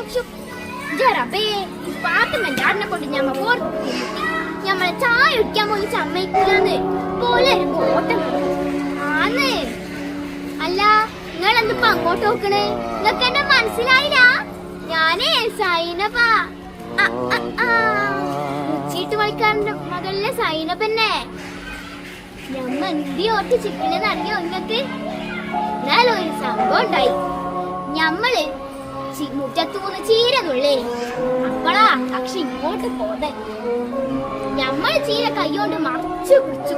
ഇജ്ജ് റബ്ബേ, ഈ പാത്തുമ്മന്റെ ആടിനെ കൊണ്ട് ഞമ്മ തിരുത്തി. ഞമ്മളെ ചായ കുടിക്കാൻ പോയി സമ്മതിക്കൂലെന്ന് പോലെ ഒരു കോട്ടം ആന്ന്. അല്ല നിങ്ങൾ എന്തിപ്പോ അങ്ങോട്ട് നോക്കണേ? നിങ്ങൾക്ക് എന്നെ മനസ്സിലായില്ല. ഞാനേ ആ. ചീട്ട് കളിക്കാരന്റെ മകളിലെ സൈനബന്നെ ഞമ്മ എന്തി ഓർത്ത് ചിക്കണെന്ന് അറിയോ? നിങ്ങൾക്ക് എന്നാലും ഒരു സംഭവം ഉണ്ടായി. ഞമ്മൾ മുറ്റത്തൂന്ന് ചീര അപ്പളാ പക്ഷെ ഇങ്ങോട്ട് പോതെ ഞമ്മൾ ചീര കൈകൊണ്ട് മറച്ചു പിടിച്ചു.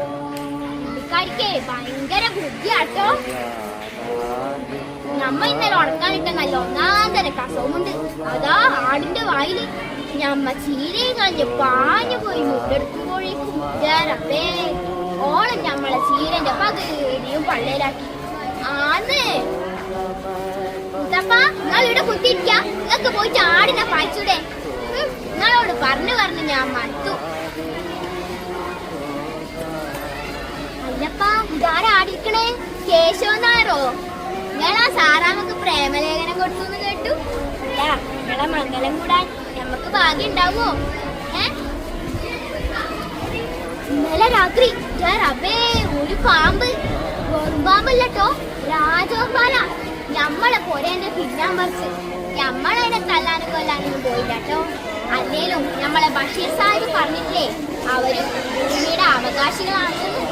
പുള്ളിക്കാരിക്കേ ഭയങ്കര ബുദ്ധിയാട്ടോ. നമ്മ ഇന്നലെ ഉണക്കാനിട്ട നല്ല ഒന്നാന്തര കസവുമുണ്ട്. അതാ ആടിന്റെ വായിൽ. ഞമ്മ ചീരയും കളഞ്ഞ് പാഞ്ഞു പോയി മുട്ടെടുക്കുമ്പോഴേക്കും ഓളം ഞമ്മളെ ചീരന്റെ പകുതിയും പള്ളയിലാക്കി ആന്ന്. മുത്തപ്പ നിങ്ങൾ ഇവിടെ കുത്തിയിരിക്ക. നിങ്ങൾക്ക് പോയിട്ട് ആടിനെ പായിച്ചൂടെ. നിങ്ങളോട് പറഞ്ഞു പറഞ്ഞു ഞാൻ മടുത്തു. അല്ലപ്പാ ഇതാരാ ആടിക്കണേ കേശവ നായരോ? നിങ്ങൾ ആ സാറാമ്മക്ക് പ്രേമലേഖനം കൊടുത്തു എന്ന് കേട്ടു നിങ്ങളെ മംഗലം കൂടാൻ നമുക്ക് ഭാഗ്യം ഉണ്ടാവോ ഏ? ഇന്നലെ രാത്രി ഞാൻ അവേ ഒരു പാമ്പ്. പാമ്പല്ലട്ടോ രാജോപാല ഞമ്മളെ എന്റെ പിന്നാൻ പറിച്ച് ഞമ്മളതിനെ തല്ലാനും കൊല്ലാനും പോയില്ല കേട്ടോ അല്ലേലും നമ്മളെ ബഷീർ സാഹിബ് പറഞ്ഞില്ലേ അവർ ഭൂമിയുടെ അവകാശികളാണെന്ന്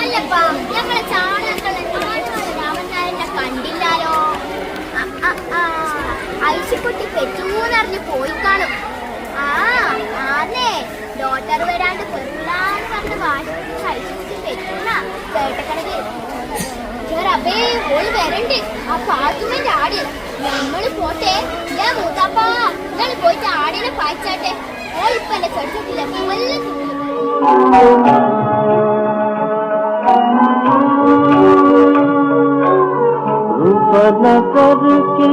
അല്ലപ്പാ നമ്മളെ ചാണകങ്ങളെ രാമൻ നായരനെ കണ്ടില്ലാലോ? ഐശുക്കുട്ടി പെറ്റൂന്നറിഞ്ഞ് പോയി റബ്ബേ ഓൾ വരണ്ട്. ആ പാത്തുമ്മന്റെ ആടിയ നമ്മൾ പോട്ടെ. ഞാൻ മൂത്താപ്പ. നിങ്ങൾ പോയിട്ട് ആടിനെ പായിച്ചാട്ടെ. ഓളിപ്പ എന്നെ ചെറുപ്പത്തില്ല നല്ല करके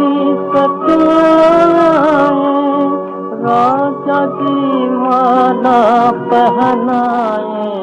सताए राजा की माला पहनाए